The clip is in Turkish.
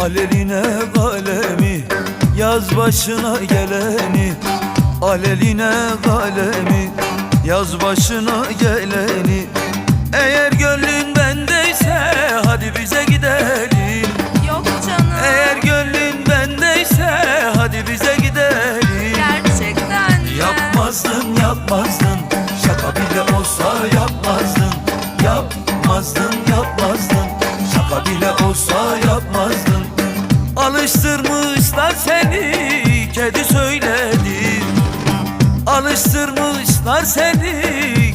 Aleline kalemi Yaz başına geleni. Aleline kalemi Yaz başına geleni. Eğer gönlün bendeyse Hadi bize gidelim. Yok canım. Eğer gönlün bendeyse Hadi bize gidelim. Gerçekten mi? Yapmazdın yapmazdın. Şaka bile olsa yapmazdın. Yapmazdın yapmazdın Alıştırmışlar seni Kedi söyledi Alıştırmışlar seni